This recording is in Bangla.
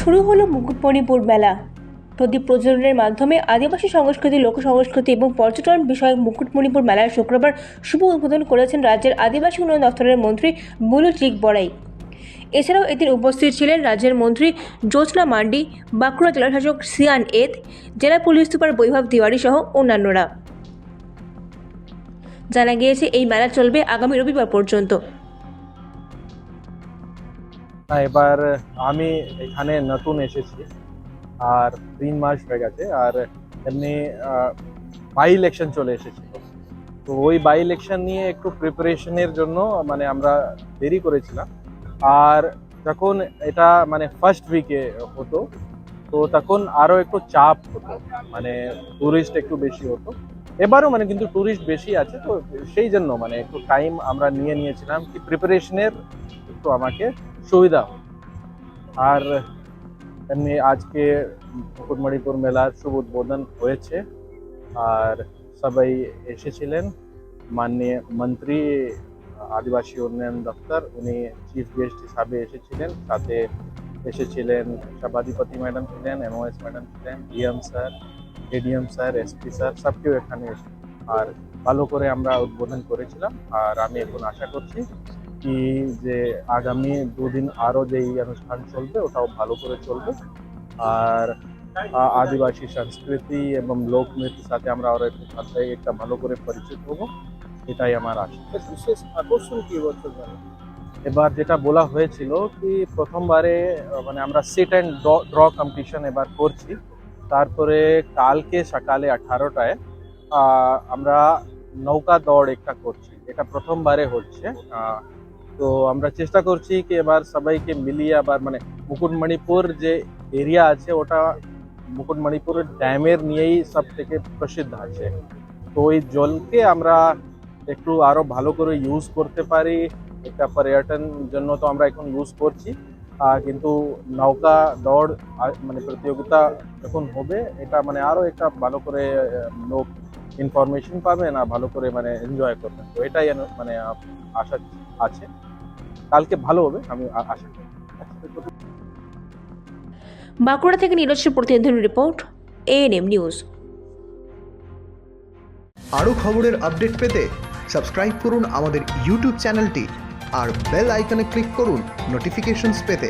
শুরু হলো মুকুটমণিপুর মেলা। প্রদীপ প্রজ্বলনের মাধ্যমে আদিবাসী সংস্কৃতি লোক সংস্কৃতি এবং পর্যটন বিষয়ক মুকুটমণিপুর মেলার শুক্রবার শুভ উদ্বোধন করেছেন রাজ্যের আদিবাসী উন্নয়ন দপ্তরের মন্ত্রী বুলু চিক বড়াই। এছাড়াও এদিন উপস্থিত ছিলেন রাজ্যের মন্ত্রী জ্যোৎস্না মান্ডি, বাঁকুড়া জেলাশাসক সিয়ান এদ, জেলা পুলিশ সুপার বৈভব তিওয়ারি সহ অন্যান্যরা। জানা গিয়েছে, এই মেলা চলবে আগামী রবিবার পর্যন্ত। না, এবার আমি এখানে নতুন এসেছি। আর তিন মাস হয়ে গেছে, আর এমনি বাই ইলেকশন চলে এসেছিল তো ওই বাই ইলেকশন নিয়ে একটু প্রিপারেশনের জন্য মানে আমরা দেরি করেছিলাম। আর যখন এটা মানে ফার্স্ট উইকে হতো, তো তখন আরও একটু চাপ হতো। মানে টুরিস্ট একটু বেশি হতো। এবারও মানে কিন্তু টুরিস্ট বেশি আছে, তো সেই জন্য মানে একটু টাইম আমরা নিয়ে নিয়েছিলাম কি প্রিপারেশনের একটু আমাকে সুবিধা। আর এমনি আজকে মুকুটমণিপুর মেলার শুভ উদ্বোধন হয়েছে। আর সবাই এসেছিলেন। মাননীয় মন্ত্রী, আদিবাসী উন্নয়ন দপ্তর, উনি চিফ গেস্ট হিসাবে এসেছিলেন। সাথে এসেছিলেন সভাধিপতি ম্যাডাম ছিলেন এমওএস ম্যাডাম ছিলেন DM sir ADM sir SP sir সব কেউ এখানে আর ভালো করে আমরা উদ্বোধন করেছিলাম। আর আমি এখন আশা করছি কি যে আগামী দুদিন আরও যে এই অনুষ্ঠান চলবে ওটাও ভালো করে চলবে। আর আদিবাসী সংস্কৃতি এবং লোক নৃত্যের সাথে আমরা আরও একটু সাথে একটা ভালো করে পরিচিত হব এটাই আমার আশা। বিশেষ আকর্ষণ কি বছর এবার যেটা বলা হয়েছিল কি প্রথমবারে মানে আমরা সিট অ্যান্ড ড্র কম্পিটিশন এবার করছি। তারপরে কালকে সকালে আঠারোটায় আমরা নৌকা দৌড় একটা করছি। এটা প্রথমবারে হচ্ছে তো আমরা চেষ্টা করছি কি এবার সবাইকে মিলিয়ে আবার মানে মুকুটমণিপুর যে এরিয়া আছে, ওটা মুকুটমণিপুর ড্যামের নিয়েই সব থেকে প্রসিদ্ধ আছে। তো ওই জলকে আমরা একটু আরও ভালো করে ইউজ করতে পারি। একটা পর্যটন জন্য তো আমরা এখন ইউজ করছি। কিন্তু নৌকা দৌড় মানে প্রতিযোগিতা যখন হবে, এটা মানে আরও একটা ভালো করে লোক ইনফরমেশন পাবে না, ভালো করে মানে এনজয় করবেন তো এটাই মানে আশা আছে। কালকে ভালো হবে আমি আশা করি। বাঁকুড়া থেকে নীরজ প্রতিনিধি রিপোর্ট এএনএম নিউজ আরও খবরের আপডেট পেতে সাবস্ক্রাইব করুন আমাদের ইউটিউব চ্যানেলটি আর বেল আইকনে ক্লিক করুন নোটিফিকেশনস পেতে।